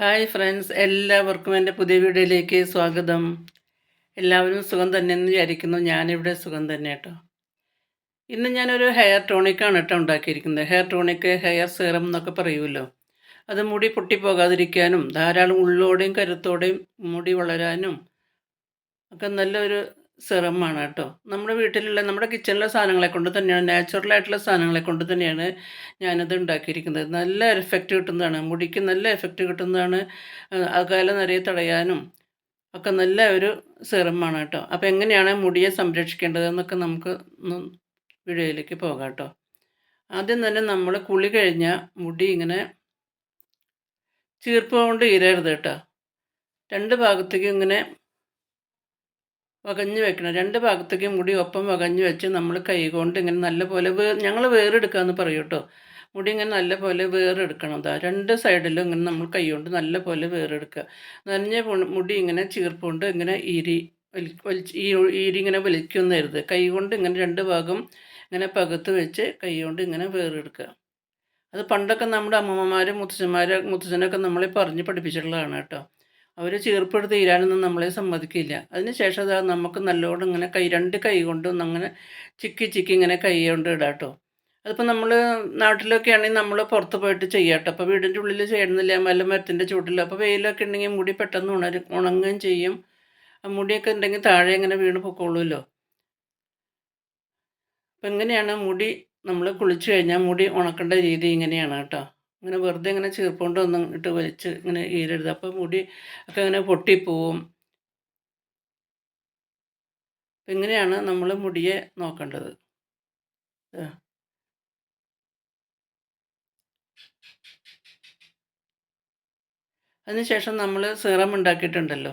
Hi friends എല്ലാവർക്കും എന്റെ പുതിയ വീഡിയോയിലേക്ക് സ്വാഗതം. എല്ലാവരും സുഖം തന്നെയെന്ന് വിചാരിക്കുന്നു. ഞാനിവിടെ സുഖം തന്നെ കേട്ടോ. ഇന്ന് ഞാനൊരു ഹെയർ ടോണിക്കാണ് കേട്ടോ ഉണ്ടാക്കിയിരിക്കുന്നത്. ഹെയർ ടോണിക്ക് ഹെയർ സീറം എന്നൊക്കെ പറയുമല്ലോ. അത് മുടി പൊട്ടിപ്പോകാതിരിക്കാനും ധാരാളം ഉള്ളോടെയും കരുത്തോടെയും മുടി വളരാനും ഒക്കെ നല്ലൊരു സിറമാണ് കേട്ടോ. നമ്മുടെ വീട്ടിലുള്ള നമ്മുടെ കിച്ചണിലെ സാധനങ്ങളെ കൊണ്ട് തന്നെയാണ് നാച്ചുറൽ ആയിട്ടുള്ള സാധനങ്ങളെ കൊണ്ട് തന്നെയാണ് ഞാനത് ഉണ്ടാക്കിയിരിക്കുന്നത്. നല്ല എഫക്റ്റ് കിട്ടുന്നതാണ്. മുടിക്ക് നല്ല എഫക്റ്റ് കിട്ടുന്നതാണ്. അകാല നിറയെ തടയാനും ഒക്കെ നല്ല ഒരു സിറമാണ് കേട്ടോ. അപ്പോൾ എങ്ങനെയാണ് മുടിയെ സംരക്ഷിക്കേണ്ടതെന്നൊക്കെ നമുക്ക് വീഡിയോയിലേക്ക് പോകാം കേട്ടോ. ആദ്യം തന്നെ നമ്മൾ കുളി കഴിഞ്ഞ മുടി ഇങ്ങനെ ചീർപ്പ് കൊണ്ട് ഈരരുത് കേട്ടോ. രണ്ട് ഭാഗത്തേക്കും ഇങ്ങനെ വകഞ്ഞ് വെക്കണം. രണ്ട് ഭാഗത്തേക്കും മുടി ഒപ്പം വകഞ്ഞു വെച്ച് നമ്മൾ കൈ കൊണ്ട് ഇങ്ങനെ നല്ലപോലെ വേ ഞങ്ങൾ വേറെടുക്കാമെന്ന് പറയും കേട്ടോ മുടി ഇങ്ങനെ നല്ലപോലെ വേറെടുക്കണം അതാ രണ്ട് സൈഡിലും ഇങ്ങനെ നമ്മൾ കൈ കൊണ്ട് നല്ല പോലെ വേറെടുക്കുക. നനഞ്ഞ മുടി ഇങ്ങനെ ചീർപ്പുകൊണ്ട് ഇങ്ങനെ ഈരി വലി ഈ ഈരി ഇങ്ങനെ വലിക്കുന്നരുത് കൈ കൊണ്ട് ഇങ്ങനെ രണ്ട് ഭാഗം ഇങ്ങനെ പകുത്ത് വെച്ച് കൈ കൊണ്ട് ഇങ്ങനെ വേറെടുക്കുക. അത് പണ്ടൊക്കെ നമ്മുടെ അമ്മമ്മമാരും മുത്തച്ഛന്മാരും മുത്തച്ഛനൊക്കെ നമ്മളെ പറഞ്ഞ് പഠിപ്പിച്ചിട്ടുള്ളതാണ് കേട്ടോ അവർ ചീർപ്പെടുത്ത് തീരാനൊന്നും നമ്മളെ സമ്മതിക്കില്ല. അതിന് ശേഷം അത് നമുക്ക് നല്ലോണം ഇങ്ങനെ കൈ രണ്ട് കൈ കൊണ്ടും അങ്ങനെ ചിക്കി ചിക്കി ഇങ്ങനെ കൈ കൊണ്ട് ഇടാം കേട്ടോ അതിപ്പോൾ നമ്മൾ നാട്ടിലൊക്കെ ആണെങ്കിൽ നമ്മൾ പുറത്ത് പോയിട്ട് ചെയ്യാം കേട്ടോ അപ്പോൾ വീടിന്റെ ഉള്ളിൽ ചെയ്യണമെന്നില്ല മല മരത്തിന്റെ ചൂട്ടിൽ അപ്പോൾ വെയിലൊക്കെ ഉണ്ടെങ്കിൽ മുടി പെട്ടെന്ന് ഉണരും ഉണങ്ങുകയും ചെയ്യും. മുടിയൊക്കെ ഉണ്ടെങ്കിൽ താഴെ ഇങ്ങനെ വീണ് പൊക്കോളൂല്ലോ അപ്പം എങ്ങനെയാണ് മുടി നമ്മൾ കുളിച്ച് കഴിഞ്ഞാൽ മുടി ഉണക്കേണ്ട രീതി ഇങ്ങനെയാണ് കേട്ടോ. ഇങ്ങനെ വെറുതെ ഇങ്ങനെ ചീർപ്പുകൊണ്ട് ഒന്നും ഇട്ട് വലിച്ച് ഇങ്ങനെ ഈരരുത്. അപ്പോൾ മുടി ഒക്കെ ഇങ്ങനെ പൊട്ടിപ്പോവും. ഇങ്ങനെയാണ് നമ്മൾ മുടിയെ നോക്കേണ്ടത്. അതിനുശേഷം നമ്മൾ സിറം ഉണ്ടാക്കിയിട്ടുണ്ടല്ലോ.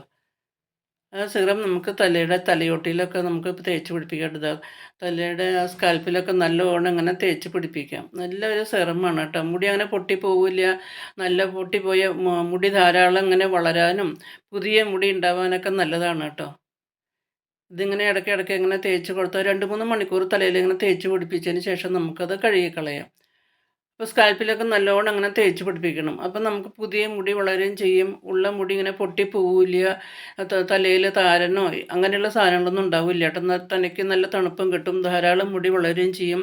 ആ സിറം നമുക്ക് തലയുടെ തലയോട്ടിയിലൊക്കെ നമുക്ക് തേച്ച് പിടിപ്പിക്കേണ്ടത് തലയുടെ ആ സ്കാൽപ്പിലൊക്കെ നല്ലവണ്ണം ഇങ്ങനെ തേച്ച് പിടിപ്പിക്കാം. നല്ലൊരു സിറമാണ് കേട്ടോ. മുടി അങ്ങനെ പൊട്ടിപ്പോവില്ല നല്ല പൊട്ടിപ്പോയ മുടി ധാരാളം ഇങ്ങനെ വളരാനും പുതിയ മുടി ഉണ്ടാവാനൊക്കെ നല്ലതാണ് കേട്ടോ. ഇതിങ്ങനെ ഇടയ്ക്ക് ഇടയ്ക്ക് ഇങ്ങനെ തേച്ച് കൊടുത്താൽ രണ്ട് മൂന്ന് മണിക്കൂർ തലയിൽ ഇങ്ങനെ തേച്ച് പിടിപ്പിച്ചതിന് ശേഷം നമുക്കത് കഴുകിക്കളയാം. അപ്പോൾ സ്കാൽപ്പിലൊക്കെ നല്ലോണം അങ്ങനെ തേച്ച് പിടിപ്പിക്കണം. അപ്പം നമുക്ക് പുതിയ മുടി വളരുകയും ചെയ്യും. ഉള്ള മുടി ഇങ്ങനെ പൊട്ടിപ്പോവില്ല തലയിൽ താരനോ അങ്ങനെയുള്ള സാധനങ്ങളൊന്നും ഉണ്ടാവില്ല. കേട്ടോ. തനിക്ക് നല്ല തണുപ്പും കിട്ടും. ധാരാളം മുടി വളരുകയും ചെയ്യും.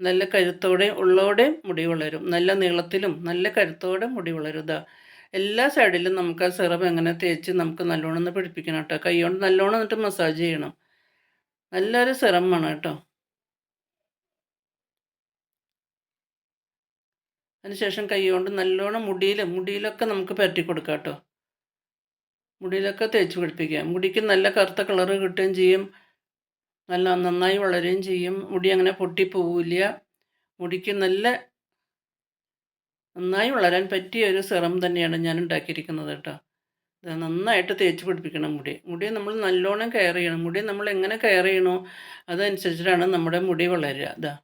നല്ല കരുത്തോടെ ഉള്ളോടെ മുടി വളരും. നല്ല നീളത്തിലും നല്ല കരുത്തോടെ മുടി വളരും. എല്ലാ സൈഡിലും നമുക്ക് ആ സിറം എങ്ങനെ തേച്ച് നമുക്ക് നല്ലോണം ഒന്ന് പിടിപ്പിക്കണം കേട്ടോ. കൈ കൊണ്ട് നല്ലോണം എന്നിട്ട് മസാജ് ചെയ്യണം. നല്ലൊരു സിറമാണ് കേട്ടോ. അതിനുശേഷം കൈ കൊണ്ട് നല്ലോണം മുടിയിൽ മുടിയിലൊക്കെ നമുക്ക് പരട്ടി കൊടുക്കാം കേട്ടോ മുടിയിലൊക്കെ തേച്ച് പിടിപ്പിക്കുക. മുടിക്ക് നല്ല കറുത്ത കളർ കിട്ടുകയും ചെയ്യും. നല്ല നന്നായി വളരുകയും ചെയ്യും. മുടി അങ്ങനെ പൊട്ടിപ്പോവില്ല മുടിക്ക് നല്ല നന്നായി വളരാൻ പറ്റിയ ഒരു സിറം തന്നെയാണ് ഞാൻ ഉണ്ടാക്കിയിരിക്കുന്നത് കേട്ടോ. നന്നായിട്ട് തേച്ച് പിടിപ്പിക്കണം മുടി. മുടി നമ്മൾ നല്ലോണം കെയർ ചെയ്യണം. മുടി നമ്മൾ എങ്ങനെ കെയർ ചെയ്യണോ അതനുസരിച്ചിട്ടാണ് നമ്മുടെ മുടി വളരുക. അതാ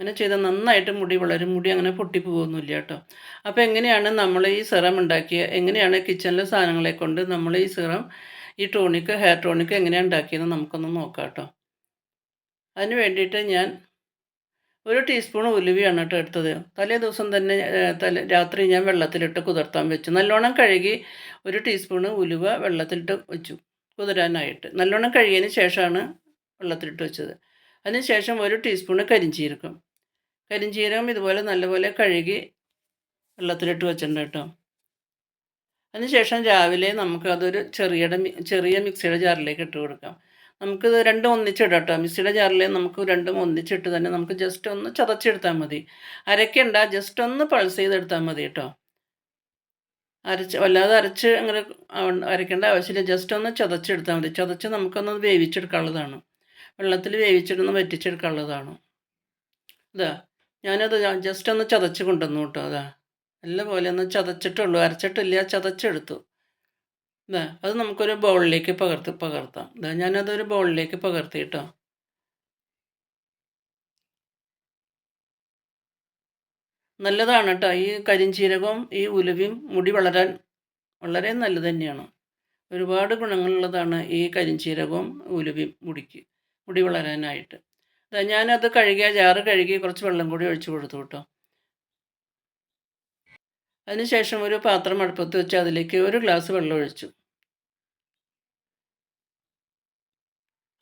അങ്ങനെ ചെയ്താൽ നന്നായിട്ട് മുടി വളരും. മുടി അങ്ങനെ പൊട്ടിപ്പോകുന്നില്ല കേട്ടോ. അപ്പോൾ എങ്ങനെയാണ് നമ്മൾ ഈ സിറം ഉണ്ടാക്കിയ എങ്ങനെയാണ് കിച്ചണിലെ സാധനങ്ങളെ കൊണ്ട് നമ്മൾ ഈ സിറം ഈ ടോണിക്ക് ഹെയർ ടോണിക്ക് എങ്ങനെയാണ് ഉണ്ടാക്കിയതെന്ന് നമുക്കൊന്ന് നോക്കാം കേട്ടോ. അതിന് വേണ്ടിയിട്ട് ഞാൻ ഒരു ടീസ്പൂൺ ഉലുവയാണ് കേട്ടോ എടുത്തത്. തലേ ദിവസം തന്നെ തലേ രാത്രി ഞാൻ വെള്ളത്തിലിട്ട് കുതിർത്താൻ വെച്ചു. നല്ലോണം കഴുകി ഒരു ടീസ്പൂൺ ഉലുവ വെള്ളത്തിലിട്ട് വെച്ചു കുതിരാനായിട്ട്. നല്ലോണം കഴുകിയതിന് ശേഷമാണ് വെള്ളത്തിലിട്ട് വെച്ചത്. അതിന് ശേഷം ഒരു ടീസ്പൂൺ കരിഞ്ചീരകം. കരിഞ്ചീരകം ഇതുപോലെ നല്ലപോലെ കഴുകി വെള്ളത്തിലിട്ട് വെച്ചിട്ടുണ്ട് കേട്ടോ. അതിനുശേഷം രാവിലെ നമുക്കതൊരു ചെറിയ ചെറിയ മിക്സിയുടെ ജാറിലേക്ക് ഇട്ട് കൊടുക്കാം. നമുക്കിത് രണ്ടും ഒന്നിച്ചിടാം കേട്ടോ. മിക്സിയുടെ ജാറിൽ നമുക്ക് രണ്ടും ഒന്നിച്ചിട്ട് തന്നെ നമുക്ക് ജസ്റ്റ് ഒന്ന് ചതച്ചെടുത്താൽ മതി. അരയ്ക്കണ്ട ജസ്റ്റ് ഒന്ന് പൾസ് ചെയ്തെടുത്താൽ മതി കേട്ടോ. അരച്ച് വല്ലാതെ അരച്ച് അങ്ങനെ അരയ്ക്കേണ്ട ആവശ്യമില്ല. ജസ്റ്റ് ഒന്ന് ചതച്ചെടുത്താൽ മതി. ചതച്ച് നമുക്കൊന്ന് വേവിച്ചെടുക്കാനുള്ളതാണ്. വെള്ളത്തിൽ വേവിച്ചിട്ടൊന്ന് വറ്റിച്ചെടുക്കാനുള്ളതാണ്. ഇതാ. ഞാനത് ജസ്റ്റ് ഒന്ന് ചതച്ച് കൊണ്ടുവന്നു കേട്ടോ അതാ. നല്ല പോലെ ഒന്ന് ചതച്ചിട്ടുള്ളൂ. അരച്ചിട്ടില്ല ചതച്ചെടുത്തു. ഇതാ അത് നമുക്കൊരു ബൗളിലേക്ക് പകർത്തി പകർത്താം. ഇതാ ഞാനതൊരു ബൗളിലേക്ക് പകർത്തി കേട്ടോ. നല്ലതാണ് കേട്ടോ. ഈ കരിഞ്ചീരകവും ഈ ഉലുവയും മുടി വളരാൻ വളരെ നല്ലത് തന്നെയാണ്. ഒരുപാട് ഗുണങ്ങളുള്ളതാണ് ഈ കരിഞ്ചീരകവും ഉലുവയും മുടിക്ക് മുടി വളരാനായിട്ട്. ഞാനത് കഴുകിയ ജാറ് കഴുകി കുറച്ച് വെള്ളം കൂടി ഒഴിച്ചു കൊടുത്തു കേട്ടോ. അതിനുശേഷം ഒരു പാത്രം അടുപ്പത്ത് വെച്ച് അതിലേക്ക് ഒരു ഗ്ലാസ് വെള്ളം ഒഴിച്ചു.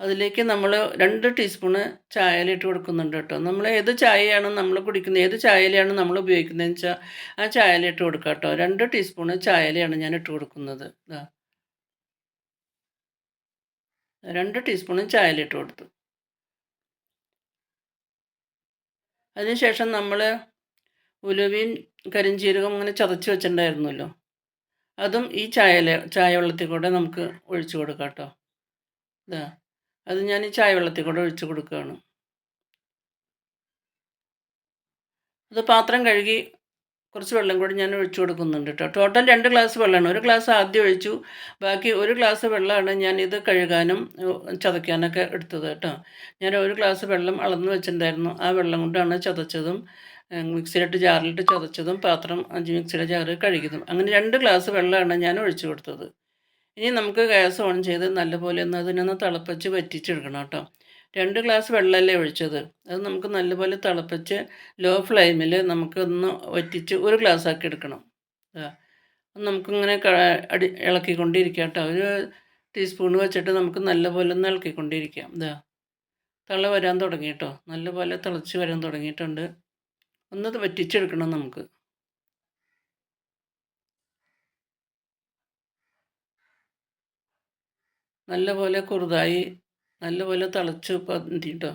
അതിലേക്ക് നമ്മൾ രണ്ട് ടീസ്പൂണ് ചായയിലിട്ട് കൊടുക്കുന്നുണ്ട് കേട്ടോ. നമ്മൾ ഏത് ചായയാണ് നമ്മൾ കുടിക്കുന്നത് ഏത് ചായയിലാണ് നമ്മൾ ഉപയോഗിക്കുന്നതെന്ന് വെച്ചാൽ ആ ചായയിലിട്ട് കൊടുക്കുക കേട്ടോ. രണ്ട് ടീസ്പൂണ് ചായയിലാണ് ഞാൻ ഇട്ട് കൊടുക്കുന്നത്. രണ്ട് ടീസ്പൂണ് ചായയിലിട്ട് കൊടുത്തു. അതിനുശേഷം നമ്മൾ ഉലുവയും കരിഞ്ചീരകം അങ്ങനെ ചതച്ച് വെച്ചിട്ടുണ്ടായിരുന്നല്ലോ. അതും ഈ ചായയിലെ ചായ വെള്ളത്തിൽ കൂടെ നമുക്ക് ഒഴിച്ചു കൊടുക്കാം കേട്ടോ. ഇതാ അത് ഞാൻ ഈ ചായ വെള്ളത്തിൽ കൂടെ ഒഴിച്ചു കൊടുക്കുകയാണ്. അത് പാത്രം കഴുകി കുറച്ച് വെള്ളം കൂടി ഞാൻ ഒഴിച്ചു കൊടുക്കുന്നുണ്ട് കേട്ടോ ടോട്ടൽ രണ്ട് ഗ്ലാസ് വെള്ളമാണ് ഒരു ഗ്ലാസ് ആദ്യം ഒഴിച്ചു. ബാക്കി ഒരു ഗ്ലാസ് വെള്ളമാണ് ഞാൻ ഇത് കഴുകാനും ചതയ്ക്കാനൊക്കെ എടുത്തത് കേട്ടോ ഞാൻ ഒരു ഗ്ലാസ് വെള്ളം അളന്ന് വെച്ചിട്ടുണ്ടായിരുന്നു. ആ വെള്ളം കൊണ്ടാണ് ചതച്ചതും മിക്സിയിലിട്ട് ജാറിലിട്ട് ചതച്ചതും പാത്രം അഞ്ച് മിക്സിയുടെ ജാറ് കഴുകിയതും. അങ്ങനെ രണ്ട് ഗ്ലാസ് വെള്ളമാണ് ഞാൻ ഒഴിച്ചു കൊടുത്തത്. ഇനി നമുക്ക് ഗ്യാസ് ഓൺ ചെയ്ത് നല്ലപോലെ ഒന്ന് അതിനൊന്ന് തിളപ്പിച്ച് വറ്റിച്ചെടുക്കണം കേട്ടോ രണ്ട് ഗ്ലാസ് വെള്ളമല്ലേ ഒഴിച്ചത്. അത് നമുക്ക് നല്ലപോലെ തിളപ്പിച്ച് ലോ ഫ്ലെയിമിൽ നമുക്കൊന്ന് വറ്റിച്ച് ഒരു ഗ്ലാസ് ആക്കി എടുക്കണം. നമുക്കിങ്ങനെ അടി ഇളക്കിക്കൊണ്ടിരിക്കാം കേട്ടോ ഒരു ടീസ്പൂൺ വെച്ചിട്ട് നമുക്ക് നല്ലപോലെ ഒന്ന് ഇളക്കിക്കൊണ്ടിരിക്കാം. ഇതാ തള വരാൻ തുടങ്ങി നല്ലപോലെ തിളച്ച് വരാൻ തുടങ്ങിയിട്ടുണ്ട്. ഒന്ന് വറ്റിച്ചെടുക്കണം നമുക്ക്. നല്ലപോലെ കുറുതായി നല്ലപോലെ തിളച്ച് പന്തിട്ടോ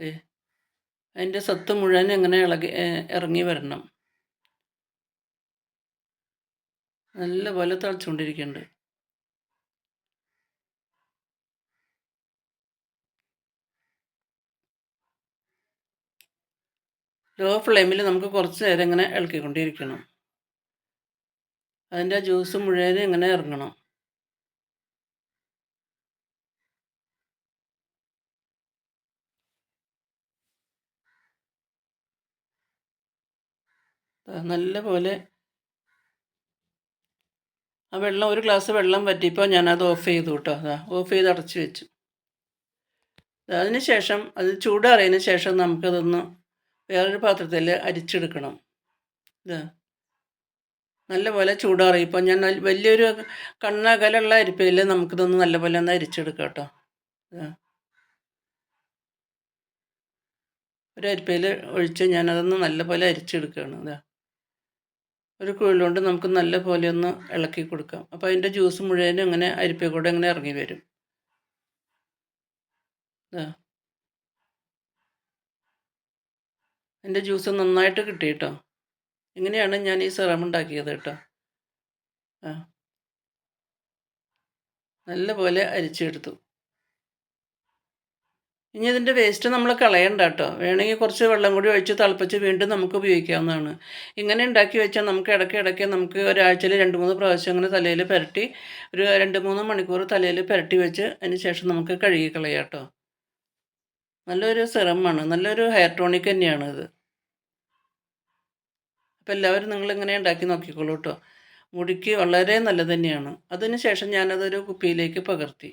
ഏ അതിന്റെ സത്ത് മുഴുവൻ എങ്ങനെ ഇളകി ഇറങ്ങി വരണം. നല്ലപോലെ തിളച്ചുകൊണ്ടിരിക്കുന്നുണ്ട് ലോ ഫ്ലെയിമിൽ നമുക്ക് കുറച്ച് നേരം ഇങ്ങനെ ഇളക്കിക്കൊണ്ടിരിക്കണം. അതിന്റെ ജ്യൂസ് മുഴുവൻ ഇങ്ങനെ ഇറങ്ങണം. നല്ല പോലെ. ആ വെള്ളം ഒരു ഗ്ലാസ് വെള്ളം പറ്റിയപ്പോൾ ഞാനത് ഓഫ് ചെയ്തു കേട്ടോ അതാ ഓഫ് ചെയ്ത് അടച്ചു വെച്ചു. അതിന് ശേഷം അത് ചൂടാറിയതിന് ശേഷം നമുക്കതൊന്ന് വേറൊരു പാത്രത്തിൽ അരിച്ചെടുക്കണം. ഇതാ നല്ലപോലെ പോലെ ചൂടാറിയപ്പോൾ ഞാൻ വലിയൊരു കണ്ണകലുള്ള അരിപ്പയിൽ നമുക്കിതൊന്ന് നല്ലപോലെ ഒന്ന് അരിച്ചെടുക്കാം കേട്ടോ ഒരു അരിപ്പയിൽ ഒഴിച്ച് ഞാനതൊന്ന് നല്ലപോലെ അരിച്ചെടുക്കുകയാണ്. ഇതാ ഒരു കുഴലുകൊണ്ട് നമുക്ക് നല്ല പോലെ ഒന്ന് ഇളക്കി കൊടുക്കാം. അപ്പോൾ അതിന്റെ ജ്യൂസ് മുഴുവനും അങ്ങനെ അരിപ്പ കൂടെ അങ്ങനെ ഇറങ്ങി വരും. എന്റെ ജ്യൂസ് നന്നായിട്ട് കിട്ടി കേട്ടോ. ഇങ്ങനെയാണ് ഞാൻ ഈ സിറം ഉണ്ടാക്കിയത് കേട്ടോ. ആ നല്ല പോലെ അരിച്ചെടുത്തു. ഇനി ഇതിന്റെ വേസ്റ്റ് നമ്മൾ കളയണ്ട കേട്ടോ വേണമെങ്കിൽ കുറച്ച് വെള്ളം കൂടി ഒഴിച്ച് തിളപ്പിച്ച് വീണ്ടും നമുക്ക് ഉപയോഗിക്കാവുന്നതാണ്. ഇങ്ങനെ ഉണ്ടാക്കി വെച്ചാൽ നമുക്ക് ഇടയ്ക്ക് ഇടയ്ക്ക് നമുക്ക് ഒരാഴ്ചയിൽ രണ്ട് മൂന്ന് പ്രാവശ്യം അങ്ങനെ തലയിൽ പുരട്ടി ഒരു രണ്ട് മൂന്ന് മണിക്കൂർ തലയിൽ പുരട്ടി വെച്ച് അതിന് ശേഷം നമുക്ക് കഴുകി കളയാം കേട്ടോ നല്ലൊരു സിറമാണ്. നല്ലൊരു ഹെയർ ടോണിക് തന്നെയാണ് ഇത്. അപ്പോൾ എല്ലാവരും നിങ്ങളിങ്ങനെ ഉണ്ടാക്കി നോക്കിക്കോളൂ കേട്ടോ മുടിക്ക് വളരെ നല്ലത് തന്നെയാണ്. അതിന് ശേഷം ഞാനതൊരു കുപ്പിയിലേക്ക് പകർത്തി.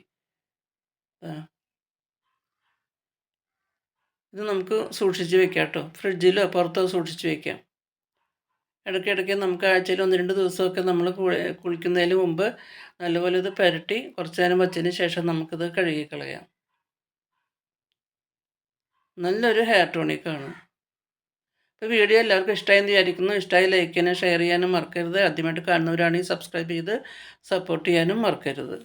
ഇത് നമുക്ക് സൂക്ഷിച്ച് വെക്കാം കേട്ടോ. ഫ്രിഡ്ജിലോ പുറത്തോ സൂക്ഷിച്ച് വെക്കാം. ഇടയ്ക്കിടയ്ക്ക് നമുക്ക് ആഴ്ചയിൽ ഒന്ന് രണ്ട് ദിവസമൊക്കെ നമ്മൾ കുളിക്കുന്നതിന് മുമ്പ് നല്ലപോലെ ഇത് പുരട്ടി കുറച്ച് നേരം വച്ചതിന് ശേഷം നമുക്കിത് കഴുകിക്കളയാം നല്ലൊരു ഹെയർ ടോണിക്കാണ് ഇപ്പോൾ വീഡിയോ എല്ലാവർക്കും ഇഷ്ടമായി എന്ന് വിചാരിക്കുന്നു. ഇഷ്ടമായി ലൈക്ക് ചെയ്യാനും ഷെയർ ചെയ്യാനും മറക്കരുത്. ആദ്യമായിട്ട് കാണുന്നവരാണെങ്കിൽ സബ്സ്ക്രൈബ് ചെയ്ത് സപ്പോർട്ട് ചെയ്യാനും മറക്കരുത്.